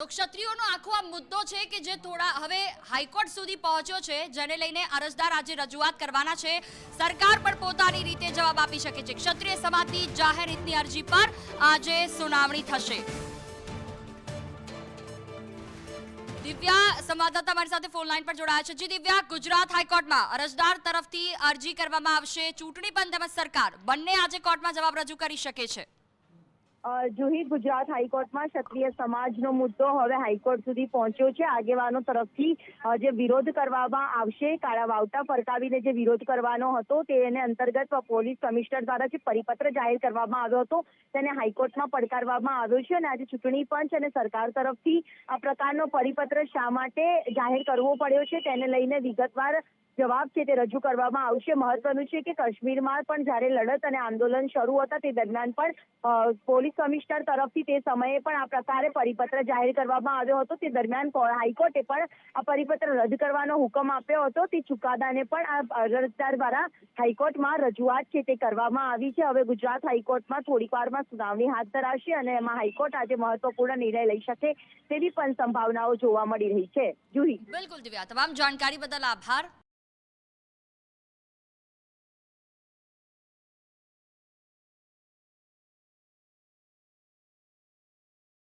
તો ક્ષત્રિયોનો આખો આ મુદ્દો છે કે જે થોડા હવે હાઈકોર્ટ સુધી પહોંચ્યો છે, જેને લઈને અરજદાર આજે રજૂઆત કરવાના છે. સરકાર પણ પોતાની રીતે જવાબ આપી શકે છે. ક્ષત્રિય સમાજની જાહેર હિતની અરજી પર આજે સુનાવણી થશે. દિવ્યા સંવાદદાતા મારી સાથે ફોન લાઈન પર જોડાયા છે. જી દિવ્યા, ગુજરાત હાઈકોર્ટમાં અરજદાર તરફથી અરજી કરવામાં આવશે. ચૂંટણી પંચ તેમજ સરકાર બંને આજે કોર્ટમાં જવાબ રજૂ કરી શકે છે. જુહી ગુજરાત હાઈકોર્ટમાં ક્ષત્રિય સમાજનો મુદ્દો હવે હાઈકોર્ટ સુધી પહોંચ્યો છે. આગેવાનો તરફથી જે વિરોધ કરવામાં આવશે, કાળા વાવટા ફરકાવીને જે વિરોધ કરવાનો હતો તેને અંતર્ગત પોલીસ કમિશનર દ્વારા જે પરિપત્ર જાહેર કરવામાં આવ્યો હતો, તેને હાઈકોર્ટમાં પડકારવામાં આવ્યો છે. અને આજે ચૂંટણી પંચ અને સરકાર તરફથી આ પ્રકારનો પરિપત્ર શા માટે જાહેર કરવો પડ્યો છે, તેને લઈને વિગતવાર જવાબ છે તે રજૂ કરવામાં આવશે. મહત્વનું છે કે કાશ્મીરમાં પણ જ્યારે લડત અને આંદોલન શરૂ હતા તે દરમિયાન પણ પોલીસ કમિશનર તરફથી તે સમયે પણ આ પ્રકારે પરિપત્ર જાહેર કરવામાં આવ્યો હતો. તે દરમિયાન હાઈકોર્ટે પણ આ પરિપત્ર રદ કરવાનો હુકમ આપ્યો હતો. તે ચુકાદાને પણ આ અરજદાર દ્વારા હાઈકોર્ટમાં રજૂઆત છે તે કરવામાં આવી છે. હવે ગુજરાત હાઈકોર્ટમાં થોડીક વારમાં સુનાવણી હાથ ધરાશે અને એમાં હાઈકોર્ટ આજે મહત્વપૂર્ણ નિર્ણય લઈ શકે તેવી પણ સંભાવનાઓ જોવા મળી રહી છે. જુહી. બિલકુલ દિવ્યા, તમામ જાણકારી બદલ આભાર.